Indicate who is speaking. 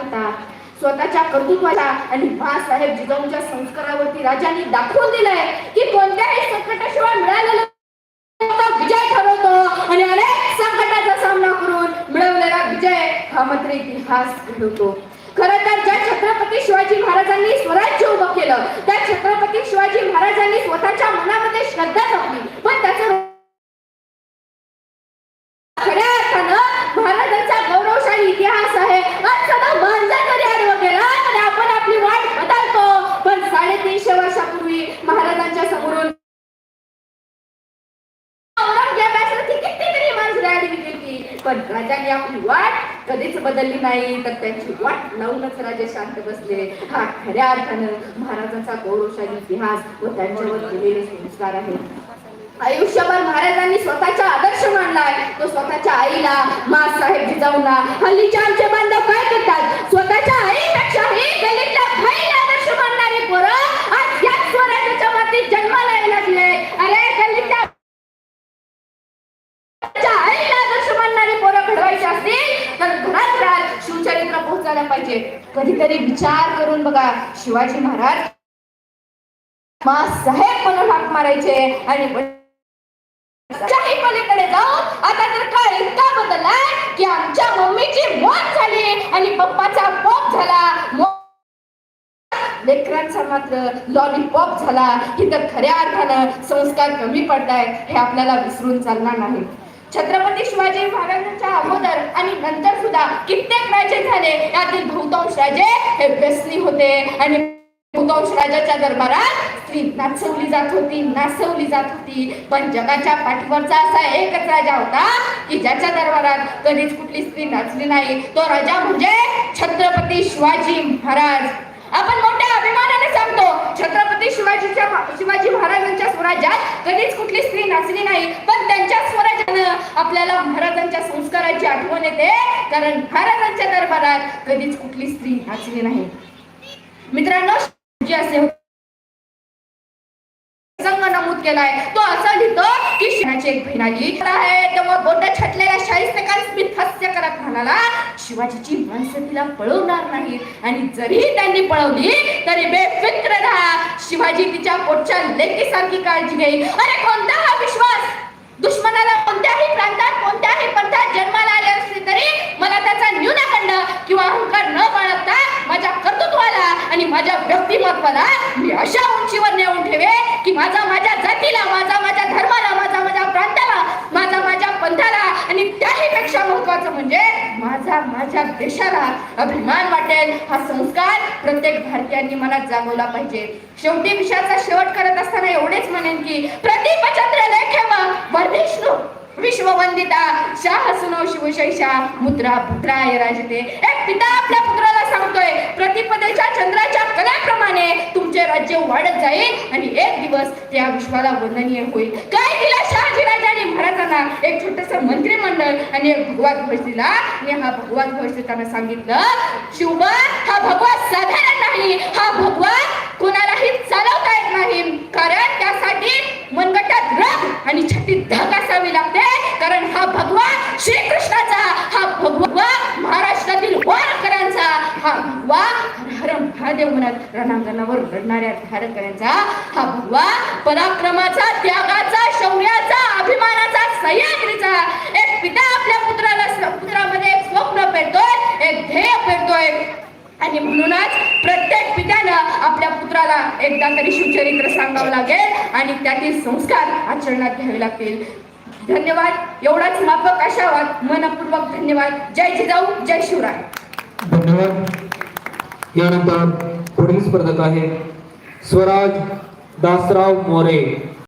Speaker 1: होता स्वतःच्या कर्तृत्वाला आणि बाळासाहेब जिजाऊंच्या संस्कारावरती राजांनी दाखवून दिलंय की कोणत्याही संकटाशिवाय मिळालेला विजय ठरवतो. आणि अनेक संकटाचा सामना करून मिळवलेला विजय हा मात्र इतिहास घडवतो. खर तर ज्या छत्रपती शिवाजी महाराजांनी स्वराज्य उभं केलं त्या छत्रपती शिवाजी महाराजांनी स्वतःच्या मनामध्ये श्रद्धा पण राजाने आपली वाट कधीच बदलली नाही. तर त्यांची वाट लावूनच राजे शांत बसले. हा खऱ्या अर्थानं महाराजांचा गौरवशाली इतिहास व त्यांच्यावर केलेले संस्कार आहेत. आयुष्यभर महाराजांनी स्वतःचा आदर्श मांडलाय. तो स्वतःच्या आईला मासाहेब जिजाऊंना हल्लीच्या आमचे बांधव काय करतात? स्वतःच्या पाहिजे. कधीतरी विचार करून बघा शिवाजी महाराज मा साहेब म्हणून हाक मारायचे आणि त्याच्याही पलीकडे जाऊन आता तर काळ इतका बदललाय की आमच्या मम्मीची मौत झाली आणि पप्पाचा पॉप झाला. लेकरांचा मात्र लॉलीपॉप झाला. ही तर खऱ्या अर्थानं संस्कार कमी पडताय हे आपल्याला विसरून चालणार नाही छत्रपती शिवाजी महाराजांच्या अगोदर आणि नंतर सुद्धा कित्येक राजे झाले. यातील बहुतांश राजे हे व्यसनी होते. आणि बहुतांश राजाच्या दरबारात स्त्री नाचवली जात होती नाचवली जात होती. पण जगाच्या पाठीवरचा असा एकच राजा होता की ज्याच्या दरबारात कधीच कुठली स्त्री नाचली नाही. तो राजा म्हणजे छत्रपती शिवाजी महाराज. आपण मोठ्या अभिमानाने सांगतो छत्रपती शिवाजीच्या शिवाजी महाराजांच्या स्वराज्यात कधीच कुठली स्त्री नाचली नाही. आपल्याला महाराजांच्या संस्काराची आठवण येते. कारण महाराजांच्या दरबारात कधीच कुठली स्त्री नाचली नाही. मित्रांनो जे असे होते. संघ नमूद केलाय. तो असं लिहितो की शिवाची एक बहीण आली आहे. तेव्हा बोट छटलेल्या शाहिस्तेकार स्मित हास्य करत म्हणाला शिवाजीची माणसं तिला पळवणार नाही आणि जरी त्यांनी पळवली तरी बेफिक्र राहा. शिवाजी तिच्या पोटच्या लेकीसारखी काळजी घेईल. अरे कोणता हा विश्वास दुश्मनाला कोणत्याही प्रांतात कोणत्याही पंथात जन्माला आले असले तरी मला त्याचा न्यूनखंड किंवा अहंकार न बाळगता माझ्या कर्तृत्वाला आणि माझ्या व्यक्तिमत्वाला मी अशा उंचीवर नेऊन ठेवे की माझा माझ्या जातीला माझा माझ्या धर्माला माझा माझ्या प्रांताला माझा माझ्या पंथाला आणि त्याही पेक्षा महत्वाचं म्हणजे माझा माझ्या देशाला अभिमान वाटेल. हा संस्कार प्रत्येक भारतीयांनी मला जागवला पाहिजे. शेवटी विषयाचा शेवट करत असताना एवढेच म्हणेन की प्रतिपचंद्र लेखेव वर्धिष्णू विश्ववंदिता शाह सुनो शिवशैषा मुद्रा पुत्राय राजते. एक पिता आपल्या पुत्राला सांगतोय प्रतिपदेच्या चंद्राच्या कलाप्रमाणे तुमचे राज्य वाढत जाईल आणि एक दिवस त्या विश्वाला वंदनीय होईल. काय दिला शहाजीराजांनी महाराजांना? एक छोटस मंत्रिमंडळ आणि एक भगवा ध्वज दिला. आणि हा भगवा ध्वज देताना सांगितलं शिवबा हा भगवा साधारण नाही. हा भगवा कोणालाही चालवता येत नाही. कारण त्यासाठी मनगटात रग आणि छातीत धग असावी लागते कारण हा भगवा श्रीकृष्णाचा हा भगवा महाराष्ट्रातील वारकऱ्यांचा हा भगवा हर हर महादेव म्हणत रणांगणावर रडणाऱ्या धारकऱ्यांचा हा भगवा पराक्रमाचा त्यागाचा शौर्याचा अभिमानाचा सह्याद्रीचा एक पिता आपल्या पुत्राला पुत्रामध्ये एक स्वप्न पेरतोय एक ध्येय पेरतोय आणि म्हणूनच प्रत्येक पित्यानं आपल्या पुत्राला एकदा तरी शिवचरित्र सांगावं लागेल आणि त्यातील संस्कार आचरणात घ्यावे लागतील. धन्यवाद. एवढाच माफक अशावात मनपूर्वक धन्यवाद. जय जिजाऊ जय शिवराय.
Speaker 2: धन्यवाद. यानंतर पुढील स्पर्धक आहे स्वराज दासराव मोरे.